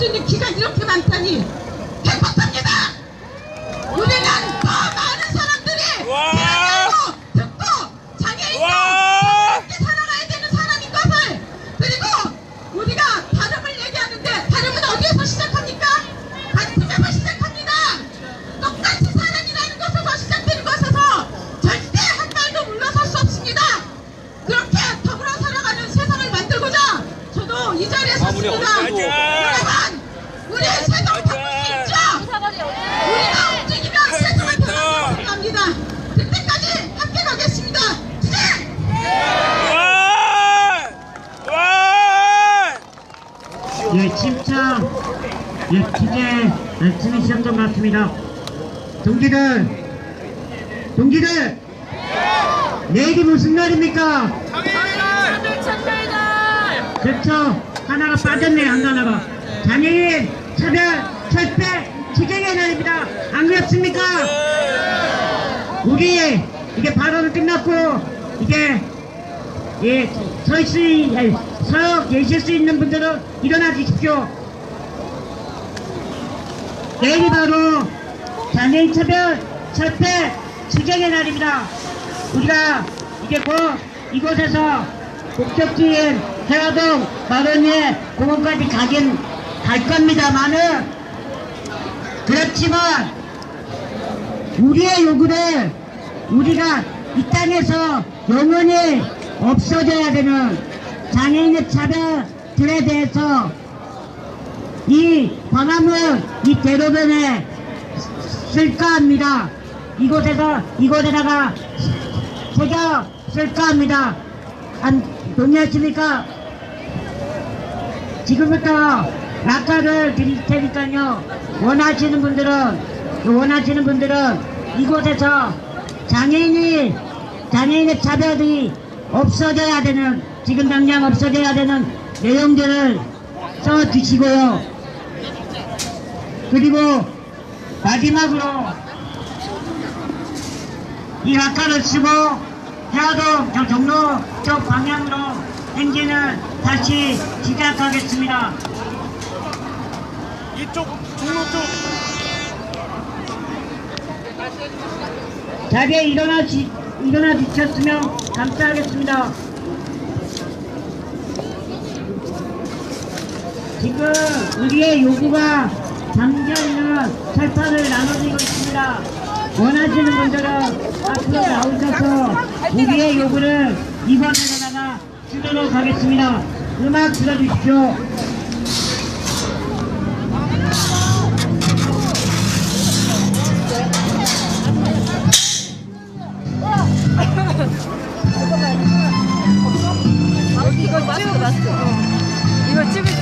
수 있는 기가 이렇게 많다니 행복합니다. 우리는 더 많은 사람들이 와! 들으려고 듣고 장애인과 와! 함께 살아가야 되는 사람인 것을 그리고 우리가 다름을 얘기하는데 다름은 어디에서 시작합니까? 같음에서 시작합니다. 똑같이 사람이라는 것에서 시작되는 것에서 절대 한 발도 물러설 수 없습니다. 그렇게 더불어 살아가는 세상을 만들고자 저도 이 자리에 섰습니다. 우리 수 있죠? 우리가 움직이면 세상을 변화시켜 갑니다. 그때까지 함께 가겠습니다. 예, 침착, 예, 기재, 예, 팀이 시험점 같습니다. 동기들, 동기들, 내일이 무슨 날입니까? 그렇죠. 하나가 빠졌네, 한 하나가. 장애인, 차별, 철폐, 지정의 날입니다. 안 그렇습니까? 우리, 이게 발언은 끝났고, 이게, 예, 서 있을, 예, 서 계실 수 있는 분들은 일어나 주십시오. 내일이 바로 장애인 차별, 철폐, 지정의 날입니다. 우리가 이게 곧 이곳에서 목적지인 해화동 마론리에 공원까지 가긴 갈 겁니다만은 그렇지만 우리의 요구를 우리가 이 땅에서 영원히 없어져야 되는 장애인의 차별들에 대해서 이 광화문 이 대로변에 쓸까 합니다. 이곳에서 이곳에다가 새겨 쓸까 합니다. 안 동의하십니까? 지금부터 낙하를 드릴 테니까요. 원하시는 분들은 원하시는 분들은 이곳에서 장애인이 장애인의 차별이 없어져야 되는 지금 당장 없어져야 되는 내용들을 써 주시고요. 그리고 마지막으로 이 낙하를 쓰고 해화동 저 종로 쪽 방향으로 행진을 다시 시작하겠습니다. 이쪽 종로 쪽 자리에 일어나 지, 일어나 주셨으면 감사하겠습니다. 지금 우리의 요구가 담겨 있는 철판을 나눠지고 있습니다. 원하시는 분들은 앞으로 나오셔서 우리의 요구를 이번에다가 주도록 하겠습니다. 음악 들어주십시오. 마스크 마스크. 이거 찍을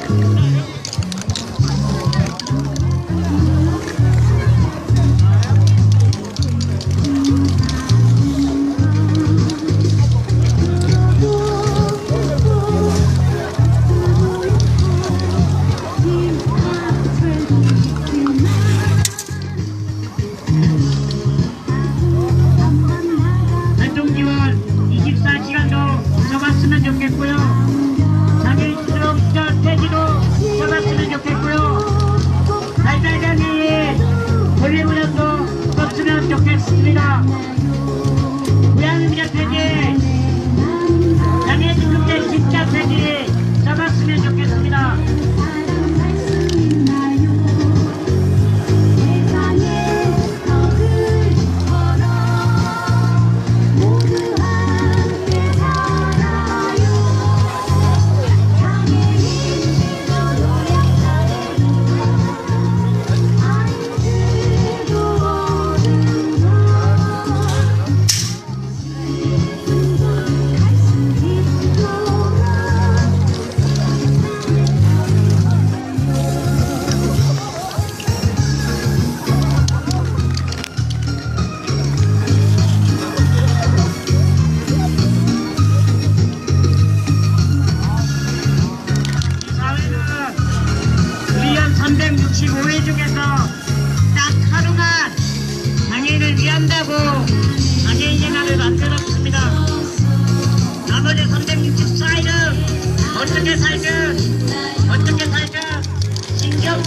嗯 썼으면 좋겠습니다. 고양이미자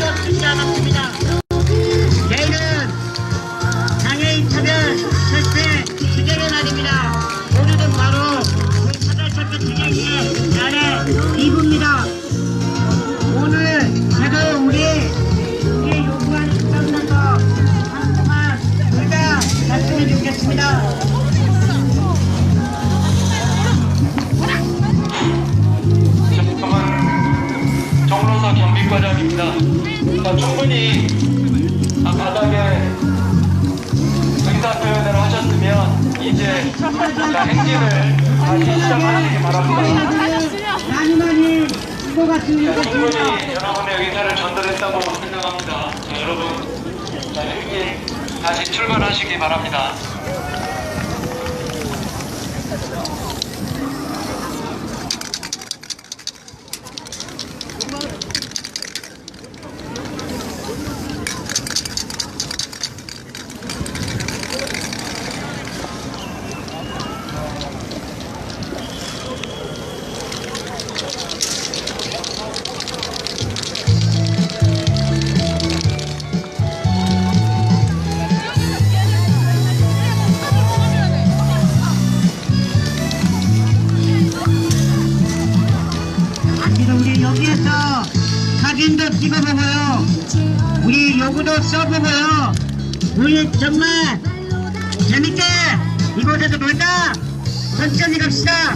신경 충분히 아, 바닥에 의사 표현을 하셨으면 이제 자, 행진을 다시 시작하시기 바랍니다. 많이 많이 같습니다. 자, 충분히 여러분의 의사를 전달했다고 생각합니다. 자, 여러분, 자, 행진 다시 출발하시기 바랍니다. 사진도 찍어보고요. 우리 요구도 써보고요. 우리 정말 재밌게 이곳에서 놀다 천천히 갑시다.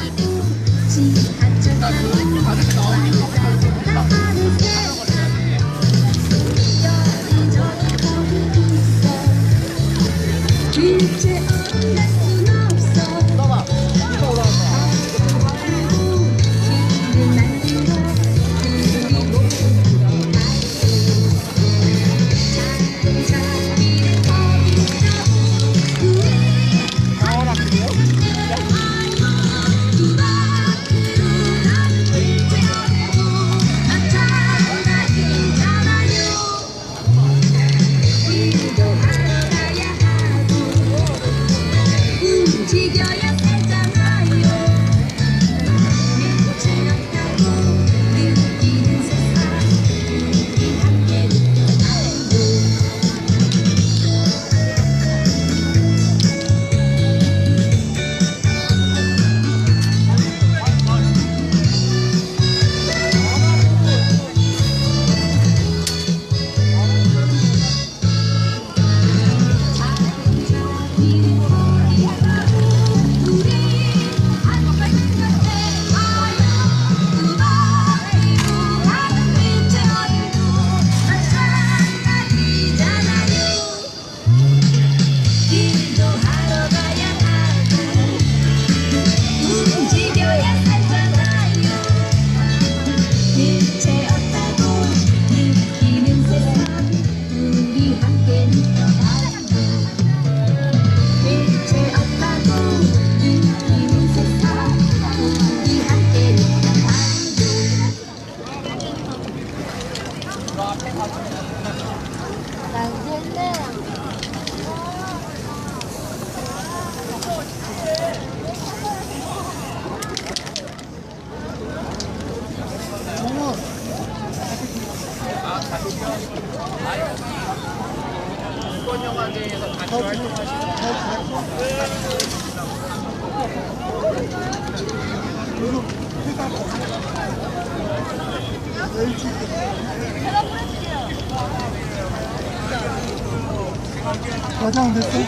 가장 됐어?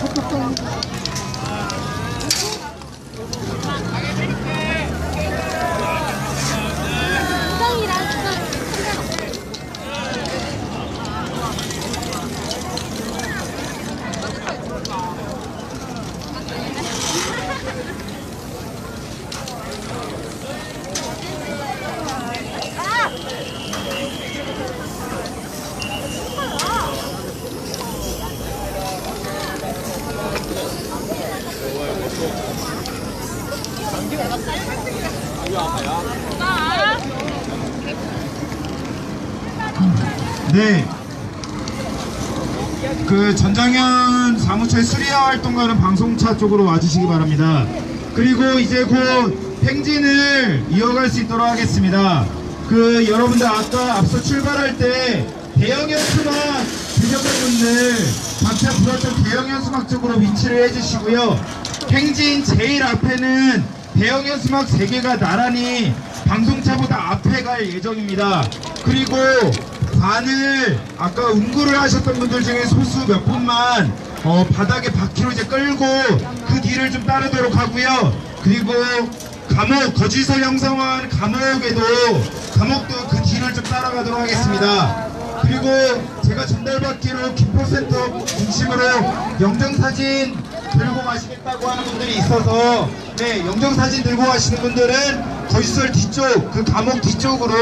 합격장 네. 그 전장현 사무처의 수리화 활동가는 방송차 쪽으로 와주시기 바랍니다. 그리고 이제 곧 행진을 이어갈 수 있도록 하겠습니다. 그 여러분들 아까 앞서 출발할 때 대형 연수막 드셔분들 각자 불었던 대형 연수막 쪽으로 위치를 해주시고요. 행진 제일 앞에는 대형 연수막 3개가 나란히 방송차보다 앞에 갈 예정입니다. 그리고 관을 아까 운구를 하셨던 분들 중에 소수 몇 분만 어, 바닥에 바퀴로 이제 끌고 그 뒤를 좀 따르도록 하고요. 그리고 감옥 거짓을 형성한 감옥에도 감옥도 그 뒤를 좀 따라가도록 하겠습니다. 그리고 제가 전달받기로 김포센터 중심으로 영정사진 들고 가시겠다고 하는 분들이 있어서 네 영정사진 들고 가시는 분들은 거짓설 뒤쪽 그 감옥 뒤쪽으로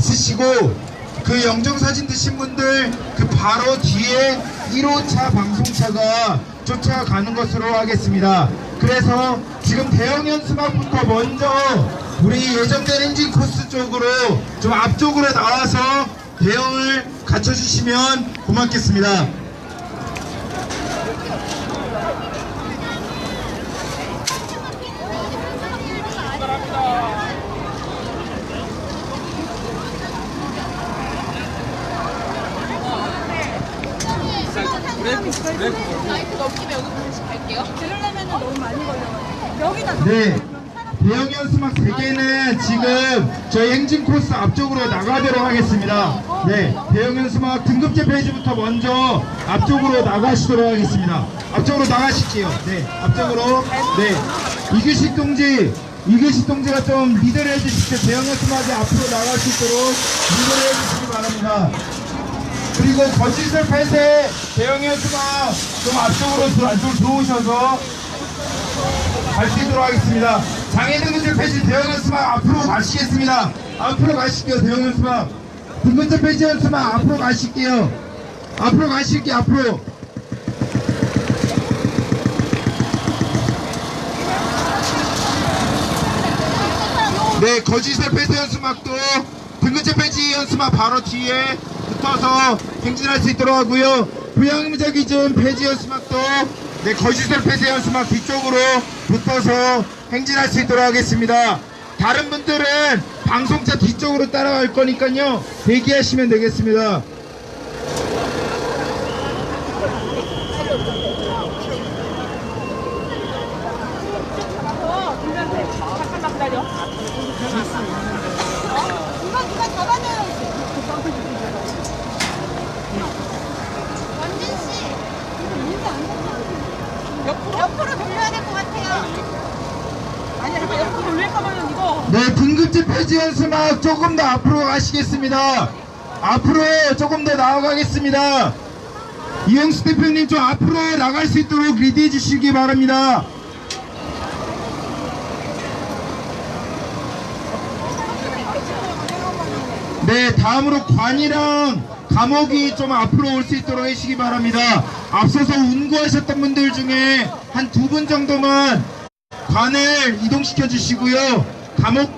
쓰시고 그 영정사진 드신 분들 그 바로 뒤에 1호차 방송차가 쫓아가는 것으로 하겠습니다. 그래서 지금 대형 연 수막부터 먼저 우리 예정된 엔진 코스 쪽으로 좀 앞쪽으로 나와서 대형을 갖춰주시면 고맙겠습니다. 네. 대형 연수막 3개는 지금 저희 행진 코스 앞쪽으로 나가도록 하겠습니다. 네. 대형 연수막 등급제 페이지부터 먼저 앞쪽으로 나가시도록 하겠습니다. 앞쪽으로 나가실게요. 네. 앞쪽으로. 네. 이규식 동지. 이규식 동지가 좀 리드를 해주시죠. 대형 연수막이 앞으로 나갈 수 있도록 리드를 해주시기 바랍니다. 그리고 거짓을 폐쇄 대형 연수막 좀 앞쪽으로 들- 안쪽으로 들어오셔서 갈 수 있도록 하겠습니다. 장애 등급제 폐지 대형 연수막 앞으로 가시겠습니다. 앞으로 가실게요. 대형 연수막. 등급제 폐지 연수막 앞으로 가실게요. 앞으로 가실게요. 앞으로. 네, 거짓의 폐쇄 연수막도 등급제 폐지 연수막 바로 뒤에 붙어서 행진할 수 있도록 하고요. 부양의무자 기준 폐지 연수막도 네, 거짓의 폐쇄 연수막 뒤쪽으로 붙어서 행진할 수 있도록 하겠습니다. 다른 분들은 방송차 뒤쪽으로 따라갈 거니까요. 대기하시면 되겠습니다. 잠깐만 기다려. 이거 누가 잡아줘요. 원진 씨. 옆으로 옆으로 돌려야 될 것 같아요. 아니야, 잠깐 옆으로 돌릴까봐는 이거. 네, 등급제 폐지 연수막 조금 더 앞으로 가시겠습니다. 앞으로 조금 더 나아가겠습니다. 이영수 대표님 좀 앞으로 나갈 수 있도록 리드해 주시기 바랍니다. 네, 다음으로 관이랑 감옥이 좀 앞으로 올 수 있도록 해주시기 바랍니다. 앞서서 운구하셨던 분들 중에 한 두 분 정도만 관을 이동시켜 주시고요. 감옥